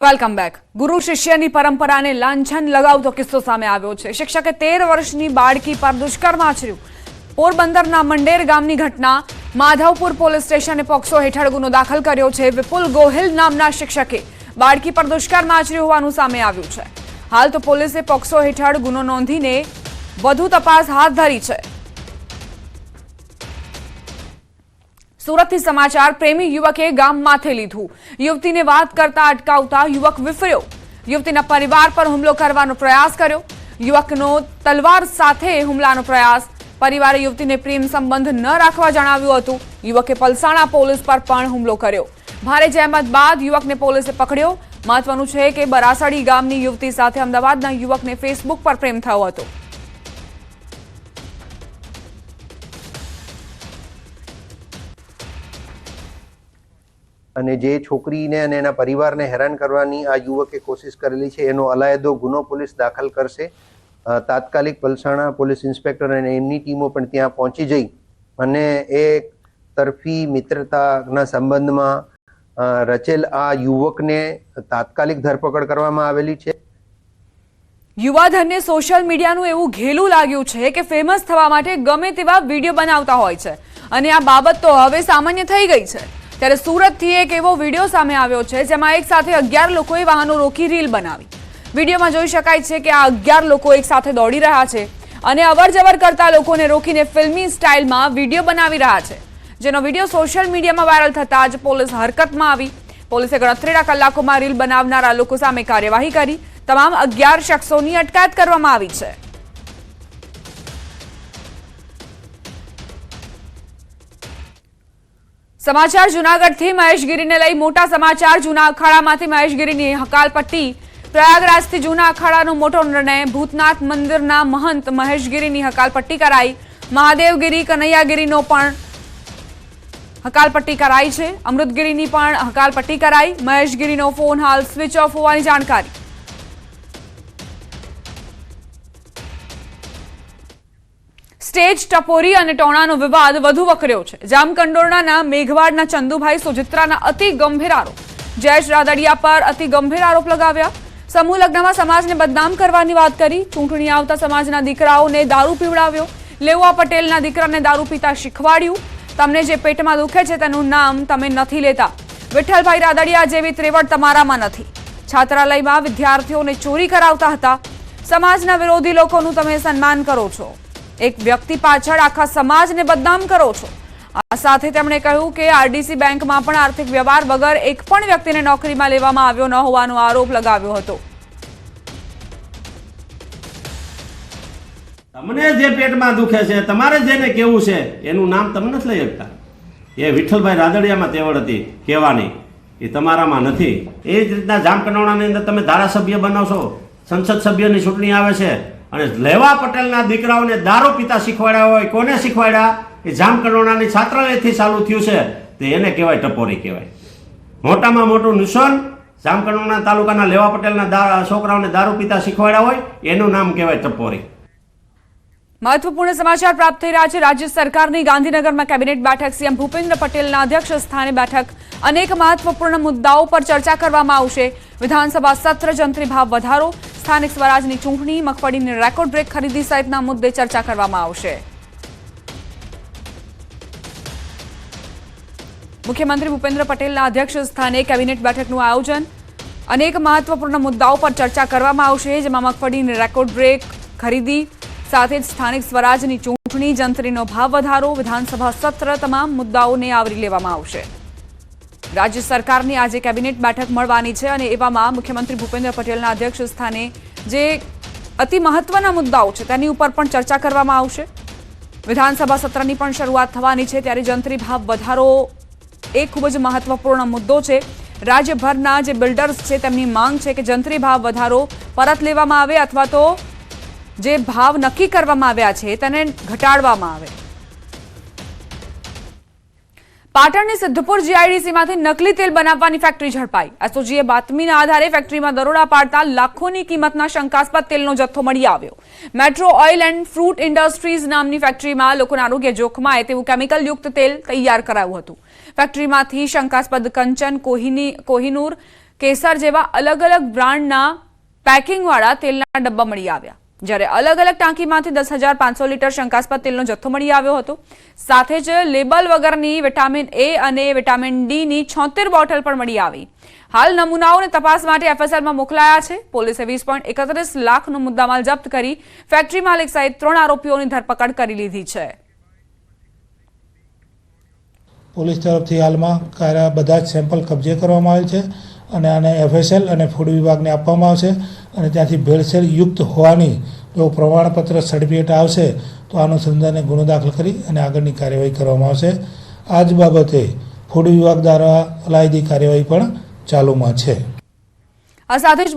Welcome back ગુરુ શિષ્યની પરંપરાને લાંછન લગાવતો કિસ્સો સામે આવ્યો છે. શિક્ષકે તેર વર્ષની બાળકી પર દુષ્કર્મ આચર્યું. પોરબંદરના મંડેર ગામની ઘટના માધવપુર પોલીસ સ્ટેશને પોક્સો હેઠળ ગુનો દાખલ કર્યો છે. વિપુલ ગોહિલ નામના શિક્ષકે બાળકી પર દુષ્કર્મ આચર્યું હોવાનું સામે આવ્યું છે. હાલ તો પોલીસે પોક્સો હેઠળ ગુનો નોંધીને વધુ તપાસ હાથ ધરી છે. સુરતથી સમાચાર, પ્રેમી યુવકે ગામ માથે લીધું. યુવતીને વાત કરતા અટકાવતા યુવક વિફર્યો. યુવતીના પરિવાર પર હુમલો કરવાનો પ્રયાસ કર્યો. યુવકનો તલવાર સાથે હુમલાનો પ્રયાસ. પરિવારે યુવતીને પ્રેમ સંબંધ ન રાખવા જણાવ્યું હતું. યુવકે પલસાણા પોલીસ પર પણ હુમલો કર્યો. ભારે જહેમત બાદ યુવકને પોલીસે પકડ્યો. મહત્વનું છે કે બરાસડી ગામની યુવતી સાથે અમદાવાદના યુવકને ફેસબુક પર પ્રેમ થયો હતો. અને જે છોકરીને અને એના પરિવારને હેરાન કરવાની આ યુવકે કોશિશ કરેલી છે, એનો અલાયદો ગુનો પોલીસ દાખલ કરશે. તાત્કાલિક પલસાણા પોલીસ ઇન્સ્પેક્ટર અને એમની ટીમો પણ ત્યાં પહોંચી જઈ અને એક તરફી મિત્રતાના સંબંધમાં રચેલ આ યુવકને તાત્કાલિક ધરપકડ કરવામાં આવેલી છે. યુવાધનને સોશિયલ મીડિયાનું એવું ઘેલું લાગ્યું છે કે ફેમસ થવા માટે ગમે તેવા વીડિયો બનાવતા હોય છે. અને આ બાબત તો હવે સામાન્ય થઈ ગઈ છે. ત્યારે સુરતથી એક એવો વીડિયો સામે આવ્યો છે જેમાં એક સાથે અગિયાર લોકોએ વાહનો રોકી રીલ બનાવી. વિડીયોમાં જોઈ શકાય છે કે આ અગિયાર લોકો એક સાથે દોડી રહ્યા છે અને અવર જવર કરતા લોકોને રોકીને ફિલ્મી સ્ટાઇલમાં વીડિયો બનાવી રહ્યા છે. જેનો વીડિયો સોશિયલ મીડિયામાં વાયરલ થતાં જ પોલીસ હરકતમાં આવી. પોલીસે ગણતરીના કલાકોમાં રીલ બનાવનારા લોકો સામે કાર્યવાહી કરી. તમામ અગિયાર શખ્સોની અટકાયત કરવામાં આવી છે. સમાચાર જુનાગઢથી મહેશગીરીને લઈ મોટા સમાચાર જૂના અખાડામાંથી મહેશગીરીની હકાલપટ્ટી. પ્રયાગરાજથી જૂના અખાડાનો મોટો નિર્ણય, ભૂતનાથ મંદિરના મહંત મહેશગીરીની હકાલપટ્ટી કરાઈ. મહાદેવગીરી, કનૈયાગીરીનો પણ હકાલપટ્ટી કરાઈ છે. અમૃતગીરીની પણ હકાલપટ્ટી કરાઈ. મહેશગીરીનો ફોન હાલ સ્વિચ ઓફ હોવાની જાણકારી. સ્ટેજ ટપોરી અને ટોણાનો વિવાદ વધુ વકર્યો છે. જામકંડોરણાના મેઘવાડના ચંદુભાઈ સુજિત્રાના અતિ ગંભીર આરોપ. જયેશ રાદડિયા પર અતિ ગંભીર આરોપ લગાવ્યા. સમૂહ લગ્નમાં સમાજને બદનામ કરવાની વાત કરી. ચૂંટણી આવતા સમાજના દીકરાઓને દારૂ પીવડાવ્યો. લેવા પટેલના દીકરાને દારૂ પીતા શીખવાડ્યું. તમને જે પેટમાં દુખે છે તેનું નામ તમે નથી લેતા. વિઠ્ઠલભાઈ રાદડિયા જેવી ત્રેવડ તમારામાં નથી. છાત્રાલયમાં વિદ્યાર્થીઓને ચોરી કરાવતા હતા. સમાજના વિરોધી લોકોનું તમે સન્માન કરો છો. એક વ્યક્તિ પાછળ આખા સમાજને બદનામ કરો છો. આ સાથે તેમણે કહ્યું કે આરડીસી બેંકમાં પણ આર્થિક વ્યવહાર વગર એક પણ વ્યક્તિને નોકરીમાં લેવામાં આવ્યો ન હોવાનો આરોપ લગાવ્યો હતો. તમને જે પેટમાં દુખે છે, તમારે જેને કેવું છે, એનું નામ તમે નથી લઈ શકતા. એ વિઠ્ઠલભાઈ રાદડિયામાં તેવડ હતી, કહેવાની. એ તમારામાં નથી. એ જ રીતના જામકંડોળાની અંદર તમે ધારાસભ્ય બનાવશો, સંસદ સભ્યની ચૂંટણી આવે છે અને લેવા પટેલના દીકરાઓને દારૂ પીતા શીખવાડ્યા હોય, કોને શીખવાડ્યા? એ જામકંડોળાની છાત્રાલયથી ચાલુ થયું છે. તે એને કહેવાય ટપોરી કહેવાય. મોટામાં મોટું નિશાન જામકંડોળા તાલુકાના લેવા પટેલના છોકરાઓને દારૂ પીતા શીખવાડ્યા હોય, એનું નામ કહેવાય ટપોરી. મહત્વપૂર્ણ સમાચાર પ્રાપ્ત થઈ રહ્યા છે. રાજ્ય સરકારની ગાંધીનગરમાં કેબિનેટ બેઠક, સીએમ ભૂપેન્દ્ર પટેલના અધ્યક્ષ સ્થાને બેઠક. અનેક મહત્વપૂર્ણ મુદ્દાઓ પર ચર્ચા કરવામાં આવશે. વિધાનસભા સત્ર, જંત્રી ભાવ વધારો સ્થાનિક સ્વરાજની ચૂંટણી, મગફળીની રેકોર્ડ બ્રેક ખરીદી સહિતના મુદ્દે ચર્ચા કરવામાં આવશે. મુખ્યમંત્રી ભૂપેન્દ્ર પટેલના અધ્યક્ષ સ્થાને કેબિનેટ બેઠકનું આયોજન. અનેક મહત્વપૂર્ણ મુદ્દાઓ પર ચર્ચા કરવામાં આવશે, જેમાં મગફળીની રેકોર્ડ બ્રેક ખરીદી, સાથે જ સ્થાનિક સ્વરાજની ચૂંટણી, જંત્રીનો ભાવ વધારો, વિધાનસભા સત્ર, તમામ મુદ્દાઓને આવરી લેવામાં આવશે. રાજ્ય સરકારની આજે કેબિનેટ બેઠક મળવાની છે અને એવામાં મુખ્યમંત્રી ભૂપેન્દ્ર પટેલના અધ્યક્ષ સ્થાને જે અતિ મહત્વના મુદ્દાઓ છે તેની ઉપર પણ ચર્ચા કરવામાં આવશે. વિધાનસભા સત્રની પણ શરૂઆત થવાની છે ત્યારે જંત્રી ભાવ વધારો એ ખૂબ જ મહત્વપૂર્ણ મુદ્દો છે. રાજ્યભરના જે બિલ્ડર્સ છે તેમની માંગ છે કે જંત્રી ભાવ વધારો પરત લેવામાં આવે અથવા તો જે ભાવ નક્કી કરવામાં આવ્યા છે તેને ઘટાડવામાં આવે. પાટણની સિદ્ધપુર જીઆઈડીસીમાંથી નકલી તેલ બનાવવાની ફેક્ટરી ઝડપાઈ. એસઓજીએ બાતમીના આધારે ફેક્ટરીમાં દરોડા પાડતા લાખોની કિંમતના શંકાસ્પદ તેલનો જથ્થો મળી આવ્યો. Metro oil and fruit industries નામની ફેક્ટરીમાં લોકોના આરોગ્ય જોખમાય તેવું કેમિકલ યુક્ત તેલ તૈયાર કરાયું હતું. ફેક્ટરીમાંથી શંકાસ્પદ કંચન, કોહિની, કોહિનૂર, કેસર જેવા અલગ અલગ બ્રાન્ડના પેકિંગવાળા તેલના ડબ્બા મળી આવ્યા. જ્યારે અલગ અલગ ટાંકીમાંથી દસ હજાર પાંચસો લીટર શંકાસ્પદ તેલનો જથ્થો મળી આવ્યો હતો. સાથે જ લેબલ વગરની વિટામિન એ અને વિટામિન ડીની છોતેર બોટલ પણ મળી આવી. હાલ નમૂનાઓને તપાસ માટે એફએસએલમાં મોકલાયા છે. પોલીસે વીસ પોઈન્ટ એકત્રીસ લાખનો મુદ્દામાલ જપ્ત કરી ફેક્ટરી માલિક સહિત ત્રણ આરોપીઓની ધરપકડ કરી લીધી છે. પોલીસ તરફથી હાલમાં બધા સેમ્પલ કબજે કરવામાં આવેલ છે. અને આને એફએસએલ અને ફૂડ વિભાગને આપવામાં આવશે અને ત્યાંથી ભેળસેળ યુક્ત હોવાની જો પ્રમાણપત્ર સર્ટિફિકેટ આવશે, તો અનુસંધાને ગુનો દાખલ કરી અને આગળની કાર્યવાહી કરવામાં આવશે. આ જ બાબતે ફૂડ વિભાગ દ્વારા અલાયદી કાર્યવાહી પણ ચાલુમાં છે. આ સાથે જ